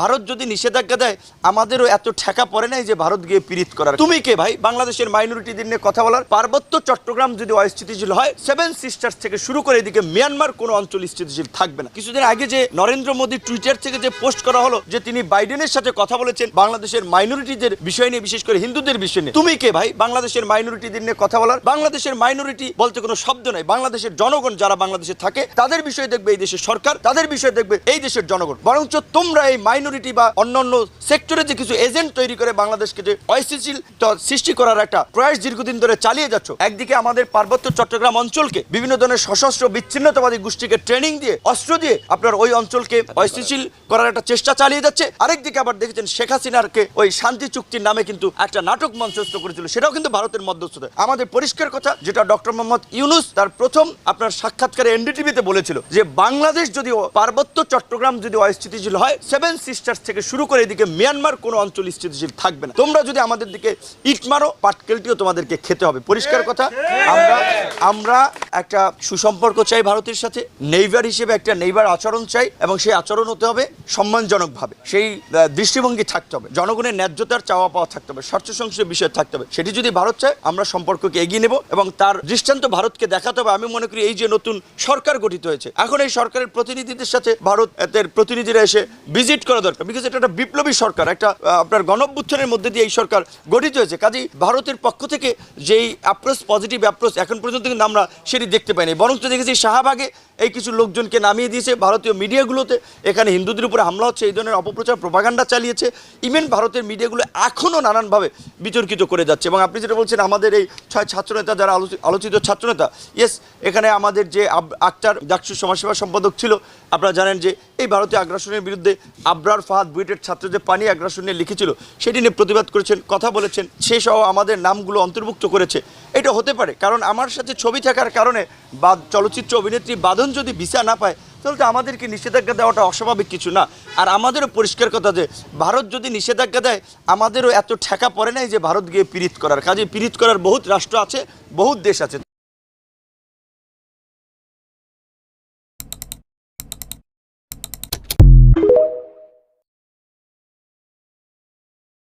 ভারত যদি নিষেধাজ্ঞা দেয়, আমাদেরও এত ঠেকা পড়ে নাই যে ভারত গিয়ে পীড়িত করার। তুমি কে ভাই? বাংলাদেশের মাইনরিটিদের নিয়ে কথা বলার। পার্বত্য চট্টগ্রাম যদি অস্থিতিশীল হয় সেভেন সিস্টার্স থেকে শুরু করে এদিকে মিয়ানমার কোনো অঞ্চল স্থিতিশীল থাকবে না। কিছুদিন আগে যে নরেন্দ্র মোদী টুইটার থেকে যে পোস্ট করা হলো, যে তিনি বাইডেনের সাথে কথা বলেছেন, বাংলাদেশের মাইনরিটিদের বিষয় নিয়ে, বিশেষ করে হিন্দুদের বিষয় নিয়ে। তুমি কে ভাই? বাংলাদেশের মাইনরিটিদের নিয়ে কথা বলার। বাংলাদেশের মাইনরিটি বলতে কোনো শব্দ নাই। বাংলাদেশের জনগণ যারা বাংলাদেশে থাকে, তাদের বিষয়ে দেখবে এই দেশের সরকার, তাদের বিষয়ে দেখবে এই দেশের জনগণ। বরঞ্চ তোমরা এই মাইনরিটি বা অন্যান্য সেক্টরে যে কিছু এজেন্ট তৈরি করে বাংলাদেশকে যে অস্থিতিশীল সৃষ্টি করার একটা প্রয়াস দীর্ঘদিন ধরে চালিয়ে যাচ্ছ, একদিকে আমাদের পার্বত্য চট্টগ্রাম অঞ্চলকে বিভিন্ন ধরনের সশস্ত্র বিচ্ছিন্নতাবাদী গোষ্ঠীকে ট্রেনিং দিয়ে, অস্ত্র দিয়ে আপনার ওই অঞ্চলকে অস্থিতিশীল করার একটা চেষ্টা চালিয়ে যাচ্ছে। আরেকদিকে আবার দেখেছেন শেখ হাসিনারকে ওই শান্তি চুক্তির নামে কিন্তু একটা নাটক মঞ্চস্থ করেছিল, সেটাও কিন্তু ভারতের মধ্যস্থতা আমাদের পরিষ্কার কথা যেটা ডক্টর মোহাম্মদ ইউনুস তার প্রথম আপনার সাক্ষাৎকারে এনডিটিভিতে বলেছিল যে, বাংলাদেশ যদি পার্বত্য চট্টগ্রাম যদি অস্থিতিশীল হয় সেভেন সিস্টার্স থেকে শুরু করে এদিকে মিয়ানমার কোনো অঞ্চল স্থিতিশীল থাকবে না। তোমরা যদি আমাদের দিকে ইট মারো পাটকেলটিও তোমাদেরকে খেতে হবে। পরিষ্কার কথা আমরা আমরা একটা সুসম্পর্ক চাই ভারতের সাথে নেইবার হিসেবে একটা নেইবার আচরণ চাই এবং সেই আচরণ হতে হবে সম্মানজনকভাবে। সেই দৃষ্টিভঙ্গি থাকতে হবে জনগণের ন্যায্যতার চাওয়া পাওয়া থাকতে হবে স্বার্থ সংশ্লিষ্ট বিষয় থাকতে হবে। সেটি যদি ভারত চায় আমরা সম্পর্ককে এগিয়ে নেব এবং তার দৃষ্টান্ত ভারতকে দেখাতে হবে। আমি মনে করি এই যে নতুন সরকার গঠিত হয়েছে এখন এই সরকারের প্রতিনিধিদের সাথে ভারত এর প্রতিনিধিরা এসে ভিজিট করা দরকার বিকজ এটা একটা বিপ্লবী সরকার, একটা আপনার গণঅভ্যুত্থানের মধ্যে দিয়ে এই সরকার গঠিত হয়েছে। কাজেই ভারতের পক্ষ থেকে যেই অ্যাপ্রোচ পজিটিভ অ্যাপ্রোচ এখন পর্যন্ত কিন্তু আমরা সেটি দেখতে পাইনি বরং তো দেখেছি শাহবাগে এই কিছু লোকজনকে নামিয়ে দিয়েছে। ভারতীয় মিডিয়াগুলোতে এখানে হিন্দুদের উপরে হামলা হচ্ছে, এই ধরনের অপপ্রচার প্রভাগান্ডা চালিয়েছে। ইভেন ভারতের মিডিয়াগুলো এখনও নানানভাবে বিতর্কিত করে যাচ্ছে। এবং আপনি যেটা বলছেন, আমাদের এই ছয় ছাত্রনেতা, যারা আলোচি- আলোচিত ছাত্রনেতা ইয়েস এখানে আমাদের যে আক্তার ডাকসু সমাজসেবা সম্পাদক ছিল, আপনারা জানেন যে এই ভারতীয় আগ্রাসনের বিরুদ্ধে আবরার ফাহাদ বুয়েটের ছাত্র যে পানি আগ্রাসন নিয়ে লিখেছিল, সেটি নিয়ে প্রতিবাদ করেছেন, কথা বলেছেন। সে সহ আমাদের নামগুলো অন্তর্ভুক্ত করেছে। এটা হতে পারে। কারণ আমার সাথে ছবি থাকার কারণে বা চলচ্চিত্র অভিনেত্রী বাঁধন যদি ভিসা না পায়, তাহলে তো আমাদেরকে নিষেধাজ্ঞা দেওয়াটা অস্বাভাবিক কিছু না। আর আমাদেরও পরিষ্কার কথা যে, ভারত যদি নিষেধাজ্ঞা দেয়, আমাদেরও এত ঠেকা পড়ে নাই যে ভারত গিয়ে পীড়িত করার। কাজে পীড়িত করার বহুত রাষ্ট্র আছে, বহুত দেশ আছে।